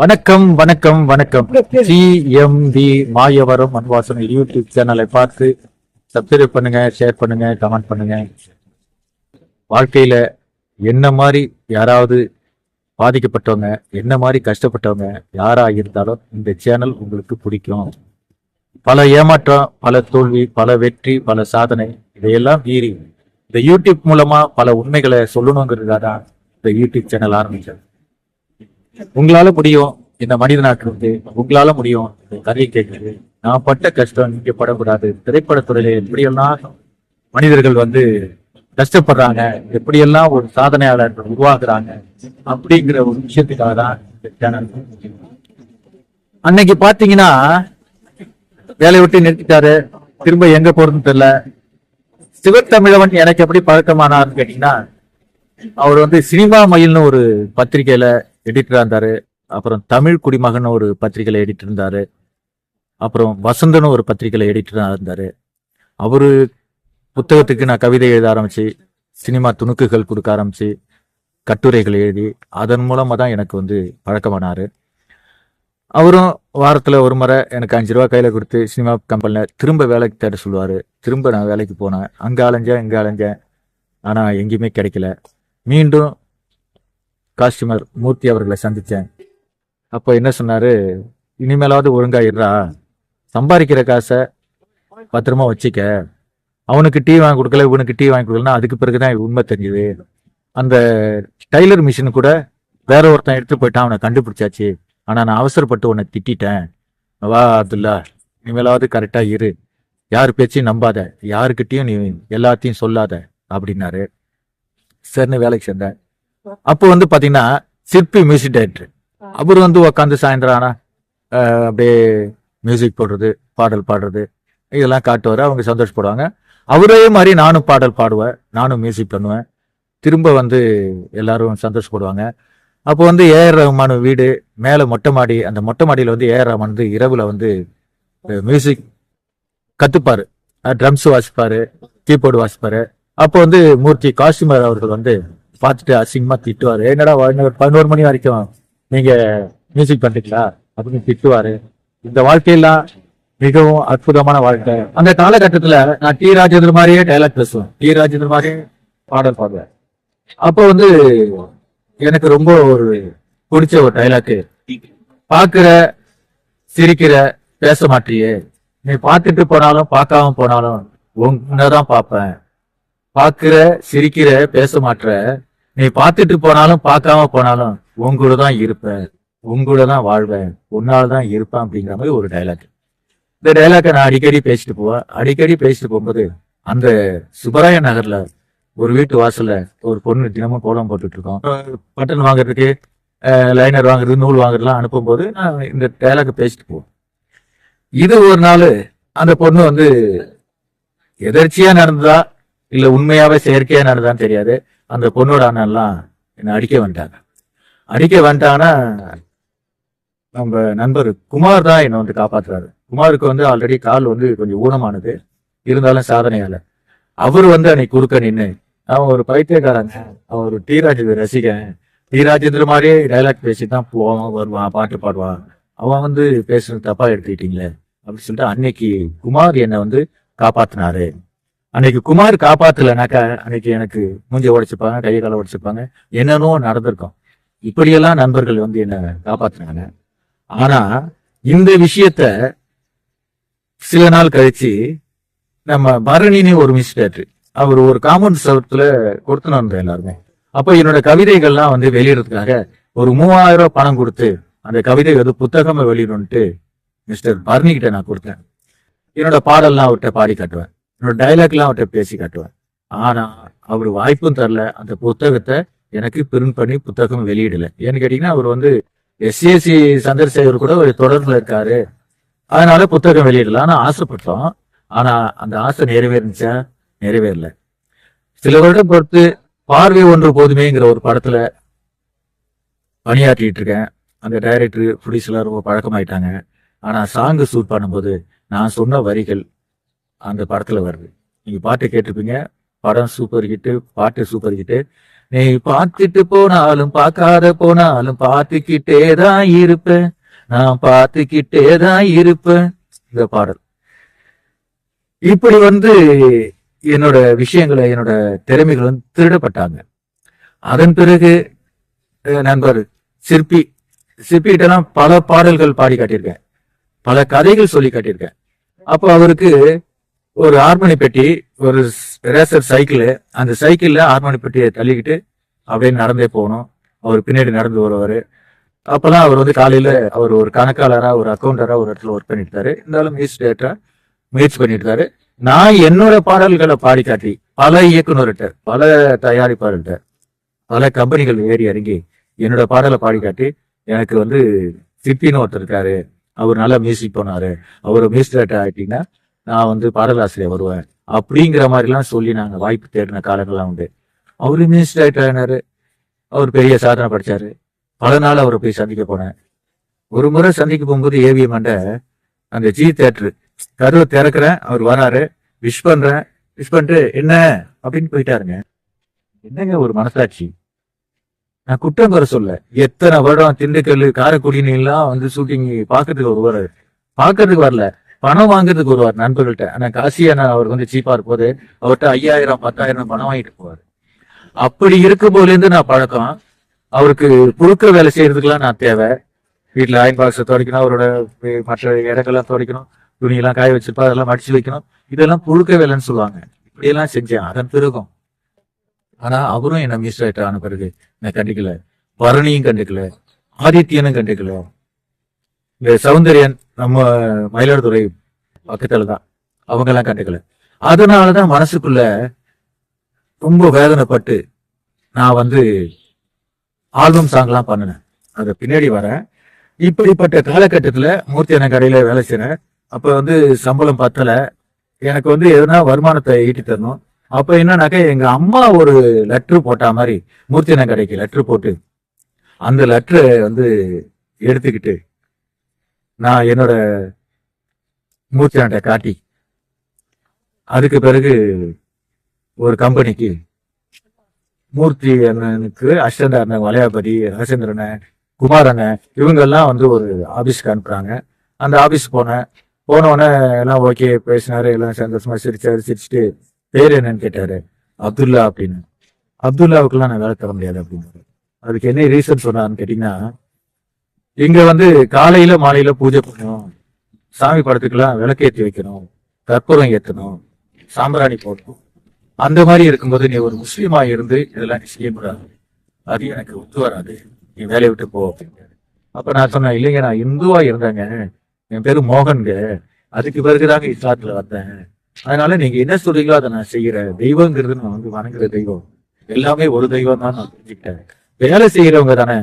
வணக்கம் வணக்கம் வணக்கம். சிஎம்டி மாயவரம் அன்வாசன் யூடியூப் சேனலை பார்த்து சப்ஸ்கிரைப் பண்ணுங்க ஷேர் பண்ணுங்க கமெண்ட் பண்ணுங்க. வாழ்க்கையில என்ன மாதிரி யாராவது பாதிக்கப்பட்டவங்க என்ன மாதிரி கஷ்டப்பட்டவங்க யாரா இருந்தாலும் இந்த சேனல் உங்களுக்கு பிடிக்கும். பல ஏமாற்றம் பல தோல்வி பல வெற்றி பல சாதனை இதையெல்லாம் மீறி இந்த யூடியூப் மூலமா பல உண்மைகளை சொல்லணுங்கிறதுக்காக தான் இந்த யூடியூப் சேனல் ஆரம்பிச்சது. உங்களால முடியும் இந்த மனிதனாட்டு வந்து உங்களால முடியும் இந்த கதையை கேட்குறது. நான் பட்ட கஷ்டம் நீங்க படக்கூடாது. திரைப்படத்துறையில எப்படியெல்லாம் மனிதர்கள் வந்து கஷ்டப்படுறாங்க எப்படியெல்லாம் ஒரு சாதனையாளர் உருவாக்குறாங்க அப்படிங்கிற ஒரு விஷயத்துக்காக தான் இந்த சேனல் அன்னைக்கு பாத்தீங்கன்னா வேலையை விட்டு நிறுத்திட்டாரு. திரும்ப எங்க போறதுன்னு தெரியல. சிவத்தமிழவன் எனக்கு எப்படி பழக்கமானார்னு கேட்டீங்கன்னா அவர் வந்து சினிமா மயில்னு ஒரு பத்திரிக்கையில எடிட்டராக இருந்தார். அப்புறம் தமிழ் குடிமகன் ஒரு பத்திரிகையில் எடிட்டர் இருந்தார். அப்புறம் வசந்தன் ஒரு பத்திரிகையில் எடிட்டராக இருந்தார். அவர் புத்தகத்துக்கு நான் கவிதை எழுத ஆரம்பிச்சு சினிமா துணுக்குகள் கொடுக்க ஆரம்பிச்சு கட்டுரைகள் எழுதி அதன் மூலமாக தான் எனக்கு வந்து பழக்கமானாரு. அவரும் வாரத்தில் ஒரு முறை எனக்கு அஞ்சு ரூபா கையில் கொடுத்து சினிமா கம்பெனியில் திரும்ப வேலைக்கு தேட சொல்லுவார். திரும்ப நான் வேலைக்கு போனேன். அங்கே அலைஞ்சேன் இங்கே அலைஞ்சேன். ஆனால் எங்கேயுமே கிடைக்கல. மீண்டும் காஸ்டியூமர் மூர்த்தி அவர்களை சந்தித்தேன். அப்போ என்ன சொன்னார்? இனிமேலாவது ஒழுங்காயிடுறா. சம்பாதிக்கிற காசை பத்திரமா வச்சுக்க. அவனுக்கு டீ வாங்கி கொடுக்கல இவனுக்கு டீ வாங்கி கொடுக்கலன்னா அதுக்கு பிறகுதான் உண்மை தெரிஞ்சுது அந்த டைலர் மிஷின் கூட வேற ஒருத்தன் எடுத்து போயிட்டான். அவனை கண்டுபிடிச்சாச்சு. ஆனா நான் அவசரப்பட்டு உன்னை திட்டேன் வா அதுல்லா இனிமேலாவது கரெக்டா இரு. யார் பேச்சையும் நம்பாத. யாருக்கிட்டையும் நீ எல்லாத்தையும் சொல்லாத. அப்படின்னாரு. சரின்னு வேலைக்கு சேர்ந்தேன். அப்போ வந்து பாத்தீங்கன்னா சிற்பி மியூசிக் டைரக்டர் அவர் வந்து உட்காந்து சாயந்தரம் ஆனா அப்படியே மியூசிக் போடுறது பாடல் பாடுறது இதெல்லாம் காட்டுவார். அவங்க சந்தோஷப்படுவாங்க. அவரே மாதிரி நானும் பாடல் பாடுவேன். நானும் மியூசிக் பண்ணுவேன். திரும்ப வந்து எல்லாரும் சந்தோஷப்படுவாங்க. அப்போ வந்து ஏஆர் ரஹ்மான் வீடு மேலே மொட்டை மாடி அந்த மொட்டை மாடியில் வந்து ஏஆர் ரஹ்மான் வந்து இரவுல வந்து மியூசிக் கத்துப்பாரு. ட்ரம்ஸ் வாசிப்பாரு கீபோர்டு வாசிப்பாரு. அப்போ வந்து மூர்த்தி காசிமர் அவர்கள் வந்து பார்த்துட்டு அசிங்கமா திட்டுவாரு. என்னடா பதினோரு மணி வரைக்கும் நீங்க மியூசிக் பண்றீங்களா? அப்படின்னு திட்டுவாரு. இந்த வாழ்க்கையெல்லாம் மிகவும் அற்புதமான வாழ்க்கை. அந்த காலகட்டத்துல நான் டி ராஜேந்திர மாதிரியே டைலாக் பேசுவேன். டி ராஜேந்திர மாதிரியே பாடல் பாடுவேன். அப்போ வந்து எனக்கு ரொம்ப ஒரு பிடிச்ச ஒரு டைலாக்கு பாக்குற சிரிக்கிற பேச மாட்டியே. நீ பார்த்துட்டு போனாலும் பார்க்காம போனாலும் உன்னதான் பார்ப்பேன். பாக்குற சிரிக்கிற பேச மாட்ற நீ பார்த்துட்டு போனாலும் பார்க்காம போனாலும் உங்கூட தான் இருப்பேன். உன் கூட தான் வாழ்வேன். உன்னால தான் இருப்பேன் அப்படிங்கிற மாதிரி ஒரு டைலாக் இந்த டைலாக்கை நான் அடிக்கடி பேசிட்டு போவேன். அடிக்கடி பேசிட்டு போகும்போது அந்த சுப்பராய நகர்ல ஒரு வீட்டு வாசல்ல ஒரு பொண்ணு தினமும் கோலம் போட்டுட்டு இருக்கோம். பட்டன் வாங்குறதுக்கு லைனர் வாங்குறது நூல் வாங்குறதுலாம் அனுப்பும்போது நான் இந்த டைலாக்கை பேசிட்டு போவேன். இது ஒரு நாள் அந்த பொண்ணு வந்து எதர்ச்சியா நடந்ததா இல்ல உண்மையாவே செயற்கையா நடந்தான்னு தெரியாது. அந்த பொண்ணோட அண்ணன்லாம் என்ன அடிக்க வந்துட்டாங்க. அடிக்க வந்துட்டாங்கன்னா நம்ம நண்பர் குமார் தான் என்னை வந்து காப்பாத்துறாரு. குமாருக்கு வந்து ஆல்ரெடி கால் வந்து கொஞ்சம் ஊனமானது. இருந்தாலும் சாதனையால. அவர் வந்து அன்னைக்கு குறுக்க நின்று அவன் ஒரு பைத்தியக்காரங்க அவன் ஒரு டி ராஜேந்திர ரசிகன். டி ராஜேந்திர மாதிரியே டைலாக் பேசி தான் போவான் வருவான் பாட்டு பாடுவான். அவன் வந்து பேசுறது தப்பா எடுத்துக்கிட்டீங்களே. அப்படின்னு சொல்லிட்டு அன்னைக்கு குமார் என்னை வந்து காப்பாத்தினாரு. அன்னைக்கு குமார் காப்பாத்தலைனாக்கா அன்னைக்கு எனக்கு மூஞ்சி உடைச்சிப்பாங்க கையை காலை உடைச்சிப்பாங்க. என்னென்னோ நடந்திருக்கும். இப்படியெல்லாம் நண்பர்கள் வந்து என்ன காப்பாத்தினாங்க. ஆனா இந்த விஷயத்த சில நாள் கழிச்சு நம்ம பரணின்னு ஒரு மிஸ்டேட்ரு அவர் ஒரு காம்பவுண்ட் சவத்துல கொடுத்துன்னு வந்தேன் எல்லாருமே. அப்போ என்னோட கவிதைகள்லாம் வந்து வெளியிடறதுக்காக ஒரு மூவாயிரம் ரூபாய் பணம் கொடுத்து அந்த கவிதை வந்து புத்தகமா வெளியிடணும்ட்டு மிஸ்டர் பரணி கிட்ட நான் கொடுத்தேன். என்னோட பாடல்லாம் அவர்கிட்ட பாடி காட்டுவேன். என்னோட டைலாக்லாம் அவர்கிட்ட பேசி காட்டுவேன். ஆனா அவர் வாய்ப்பும் தரல. அந்த புத்தகத்தை எனக்கு பிரிண்ட் பண்ணி புத்தகம் வெளியிடல. ஏன்னு கேட்டீங்கன்னா அவர் வந்து எஸ்சிஎஸ்சி சந்திரசேகர் கூட ஒரு தொடர்புல இருக்காரு. அதனால புத்தகம் வெளியிடலாம்னு ஆசைப்பட்டோம். ஆனா அந்த ஆசை நிறைவேறிச்சா? நிறைவேறல. சில வருடம் பொறுத்து பார்வை ஒன்று போதுமேங்கிற ஒரு படத்துல பணியாற்றிட்டு இருக்கேன். அந்த டைரக்டர் ப்ரொடியூசர்லாம் ரொம்ப பழக்கமாயிட்டாங்க. ஆனா சாங்கு ஷூட் பண்ணும்போது நான் சொன்ன வரிகள் அந்த படத்தில் வருது. நீங்கள் பாட்டு கேட்டிருப்பீங்க. படம் சூப்பர் ஹிட்டு பாட்டு சூப்பர் ஹிட்டு நீ பார்த்துட்டு போனாலும் பார்க்காத போனாலும் பார்த்துக்கிட்டே தான் இருப்பேன். நான் பார்த்துக்கிட்டே தான் இருப்பேன். இந்த பாடல். இப்படி வந்து என்னோட விஷயங்களை என்னோட திறமைகள் வந்து திருடப்பட்டாங்க. அதன் பிறகு நண்பர் சிற்பி சிற்பிகிட்டலாம் பல பாடல்கள் பாடி காட்டியிருக்கேன். பல கதைகள் சொல்லி காட்டியிருக்கேன். அப்போ அவருக்கு ஒரு ஹார்மோனி பெட்டி ஒரு ரேசர் சைக்கிள் அந்த சைக்கிளில் ஹார்மோனி பெட்டியை தள்ளிக்கிட்டு அப்படியே நடந்தே போகணும். அவர் பின்னாடி நடந்து வருவார். அப்போதான் அவர் வந்து காலையில் அவர் ஒரு கணக்காளராக ஒரு அக்கௌண்டராக ஒரு இடத்துல ஒர்க் பண்ணிட்டு இருந்தாலும் மியூசிக் முயற்சி பண்ணிட்டு நான் என்னோட பாடல்களை பாடி காட்டி பல இயக்குனர்கிட்ட பல தயாரிப்பாளர்கிட்ட பல கம்பெனிகள் ஏறி இறங்கி என்னோட பாடலை பாடி காட்டி எனக்கு வந்து சிப்பின்னு ஒருத்தர் இருக்காரு. அவர் நல்லா மியூசிக் போனார். அவர் மியூசிக் டேரக்டர் ஆகிட்டீங்கன்னா நான் வந்து பாடலாசிரியர் வருவேன். அப்படிங்கிற மாதிரிலாம் சொல்லி நாங்கள் வாய்ப்பு தேடின காலங்கள்லாம் உண்டு. அவரு மினிஸ்டர் டேரக்டர் அவர் பெரிய சாதனை படிச்சாரு. பல நாள் அவரை போய் சந்திக்க போனேன். ஒரு முறை சந்திக்க போகும்போது ஏவிஎம் மண்ட அந்த ஜி தேட்ரு கதவை திறக்கிறேன் அவர் வராரு. விஷ் பண்ணுறேன் விஷ் பண்ணிட்டு என்ன? அப்படின்னு போயிட்டாருங்க. என்னங்க ஒரு மனசாட்சி? நான் குற்றம் குறை சொல்ல. எத்தனை வருடம் திண்டுக்கல் காரைக்குடின்னு எல்லாம் வந்து ஷூட்டிங் ஒரு வருவாரு. பார்க்கறதுக்கு வரல. பணம் வாங்குறதுக்கு வருவார் நண்பர்கள்ட்ட. ஆனா காசி நான் அவர் வந்து சீப்பா இருப்போது. அவர்கிட்ட ஐயாயிரம் பத்தாயிரம் பணம் வாங்கிட்டு போவார். அப்படி இருக்கும் போதுலேருந்து நான் பழக்கம். அவருக்கு புழுக்க வேலை செய்யறதுக்கெல்லாம் நான் தேவை. வீட்டில் அயன் பாக்ஸை துடைக்கணும் அவரோட மற்ற இடங்கள்லாம் துடைக்கணும் துணியெல்லாம் காய வச்சிருப்பா அதெல்லாம் மடிச்சு வைக்கணும். இதெல்லாம் புழுக்க வேலைன்னு சொல்லுவாங்க. இப்படியெல்லாம் செஞ்சேன். அதன் பிறகும். ஆனா அவரும் என்ன மிஸ் ஆன பிறகு. நான் கண்டுக்கல. பரணியும் கண்டுக்கல. ஆதித்யனும் கண்டுக்கல. சௌந்தர்யன் நம்ம மயிலாடுதுறை பக்கத்துல தான். அவங்க எல்லாம் கண்டுக்கல. அதனாலதான் மனசுக்குள்ள ரொம்ப வேதனைப்பட்டு நான் வந்து ஆல்பம் சாங்லாம் பண்ணினேன். அது பின்னாடி வரேன் இப்படிப்பட்ட காலகட்டத்துல மூர்த்தி அண்ணன் கடையில வேலை செய்யறேன் அப்ப வந்து சம்பளம் பத்தல. எனக்கு வந்து எதுனா வருமானத்தை ஈட்டி தரணும். அப்ப என்னன்னாக்கா எங்க அம்மா ஒரு லெட்ரு போட்டா மாதிரி மூர்த்தி அண்ணன் கடைக்கு லெட்ரு போட்டு அந்த லெட்டரை வந்து எடுத்துக்கிட்டு நான் என்னோட மூர்த்தி காட்டி அதுக்கு பிறகு ஒரு கம்பெனிக்கு மூர்த்தி அண்ணனுக்கு அஷ்டந்த அண்ணன் வளையாபதி ராஜேந்திரன் குமார் அண்ணன் இவங்கெல்லாம் வந்து ஒரு ஆஃபீஸ்க்கு அனுப்புறாங்க. அந்த ஆஃபீஸ் போனேன். போன எல்லாம் ஓகே பேசினாரு எல்லாம் சந்தோஷமா சிரிச்சாரு சிரிச்சுட்டு பேர் என்னன்னு கேட்டாரு அப்துல்லா அப்படின்னு. அப்துல்லாவுக்குலாம் நான் வேலை தர முடியாது அப்படின்னாரு. அதுக்கு என்ன ரீசன் சொன்னான்னு கேட்டிங்கன்னா இங்க வந்து காலையில மாலையில பூஜை பண்ணணும். சாமி படத்துக்கெல்லாம் விளக்கேற்றி வைக்கணும். கற்பூரம் ஏற்றணும் சாம்பிராணி போடணும். அந்த மாதிரி இருக்கும்போது நீ ஒரு முஸ்லீமா இருந்து இதெல்லாம் நீ செய்யக்கூடாது. அது எனக்கு ஒத்து வராது. நீ வேலையை விட்டு போ அப்படின்னாரு அப்ப நான் சொன்னேன் இல்லைங்க நான் இந்துவா இருந்தேங்க. என் பேரு மோகன்க அதுக்கு பிறகுதாங்க இஸ்லாத்துல வந்தேன். அதனால நீங்க என்ன சொல்றீங்களோ அதை நான் செய்யறேன். தெய்வங்கிறது நான் வந்து வணங்குற தெய்வம். எல்லாமே ஒரு தெய்வம் தான் நான் தெரிஞ்சுக்கிட்டேன். வேலை செய்யறவங்க தானே.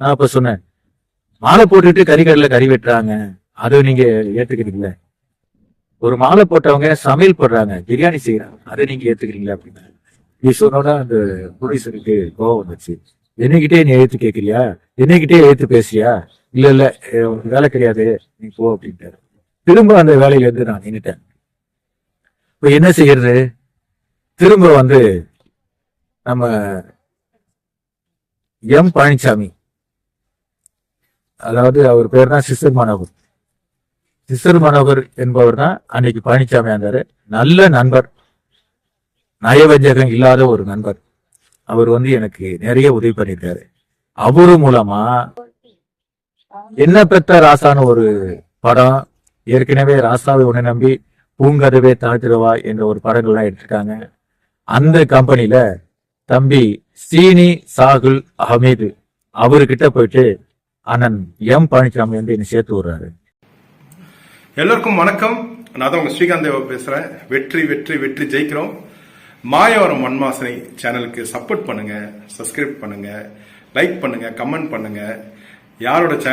நான் அப்ப சொன்னேன் மாலை போட்டுட்டு கறிக்கடல கறி வெட்டுறாங்க. அதை நீங்க ஏத்துக்கிறீங்களா? ஒரு மாலை போட்டவங்க சமையல் போடுறாங்க பிரியாணி செய்யறாங்க அதை நீங்க ஏத்துக்கிறீங்களா அப்படின்னு. நீ சொன்னோட அந்த ப்ரொடியூசருக்கு கோவம் வந்துச்சு. என்னைக்கிட்டே நீ எழுத்து கேட்கறியா? என்னைக்கிட்டே எழுத்து பேசுறியா? இல்ல இல்ல உனக்கு வேலை கிடையாது நீ போ அப்படின்ட்டாரு. திரும்ப அந்த வேலையில இருந்து நான் நின்னுட்டேன். இப்ப என்ன செய்யறது? திரும்ப வந்து நம்ம எம் பழனிசாமி அதாவது அவர் பேர் தான் சிஸ்டர் மனோகர். சிஸ்டர் மனோகர் என்பவர் தான் அன்னைக்கு பழனிசாமி இருந்தார் நல்ல நண்பர். நயவஞ்சகம் இல்லாத ஒரு நண்பர். அவர் வந்து எனக்கு நிறைய உதவி பண்ணியிருக்காரு. அவரு மூலமா என்ன பெத்த ராசான்னு ஒரு படம் ஏற்கனவே ராசாவை உன்னை நம்பி பூங்கதவே தாழ்த்திடுவா என்ற ஒரு படங்கள்லாம் எடுத்திருக்காங்க. அந்த கம்பெனில தம்பி சீனி சாகுல் அஹமீது அவர்கிட்ட போயிட்டு அண்ணன் எம் பழனிசாமி வந்து என்னை சேர்த்து விடுறாரு. எல்லோருக்கும் வணக்கம். நான் தான் உங்க ஸ்ரீகாந்த் தேவா பேசுறேன். வெற்றி வெற்றி வெற்றி ஜெயிக்கிறோம். மாயவரம் மண்மாசனை சேனலுக்கு சப்போர்ட் பண்ணுங்க சப்ஸ்கிரைப் பண்ணுங்க லைக் பண்ணுங்க கமெண்ட் பண்ணுங்க. யாரோட சேனல்